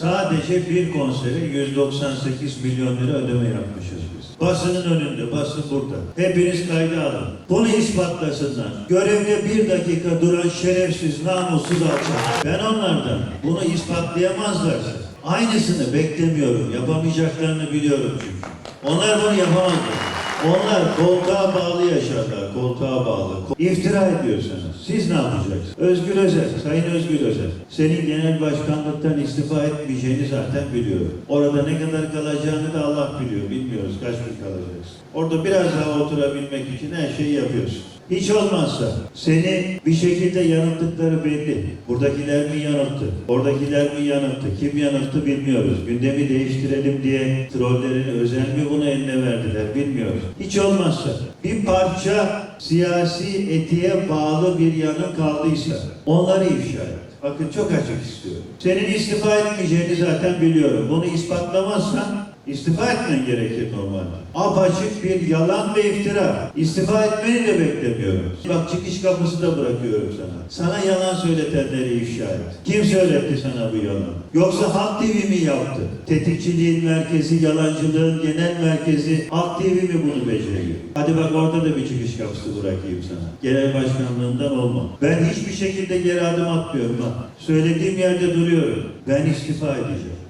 Sadece bir konsere 198 milyon lira ödeme yapmışız biz. Basının önünde, basın burada. Hepiniz kayda alın. Bunu ispatlasınlar. Görevde bir dakika duran şerefsiz, namussuz alçak. Ben onlardan bunu ispatlayamazlarsa aynısını beklemiyorum. Yapamayacaklarını biliyorum çünkü. Onlar bunu yapamazlar. Onlar koltuğa bağlı yaşarlar, koltuğa bağlı. İftira ediyorsunuz. Siz ne yapacaksınız? Özgür Özel, Sayın Özgür Özel. Senin genel başkanlıktan istifa etmeyeceğini zaten biliyorum. Orada ne kadar kalacağını da Allah biliyor. Bilmiyoruz kaç gün kalacaksın. Orada biraz daha oturabilmek için her şeyi yapıyorsun. Hiç olmazsa seni bir şekilde yanılttıkları belli. Buradakiler mi yanılttı? Oradakiler mi yanılttı? Kim yanılttı bilmiyoruz. Gündemi değiştirelim diye trollerin özel mi bunu eline verdiler bilmiyoruz. Hiç olmazsa bir parça siyasi etiğe bağlı bir yanı kaldıysa onları ifşa et. Bakın çok açık istiyorum. Senin istifa etmeyeceğini zaten biliyorum. Bunu ispatlamazsan İstifa etmen gerekir normalde. Apaçık bir yalan ve iftira. İstifa etmeni de beklemiyorum. Bak çıkış kapısı da bırakıyorum sana. Sana yalan söyletenleri ifşa et. Kim söyletti sana bu yalan? Yoksa Halk TV mi yaptı? Tetikçiliğin merkezi, yalancılığın genel merkezi Halk TV mi bunu beceriyor? Hadi bak orada da bir çıkış kapısı bırakayım sana. Genel başkanlığından olma. Ben hiçbir şekilde geri adım atmıyorum bak. Söylediğim yerde duruyorum. Ben istifa edeceğim.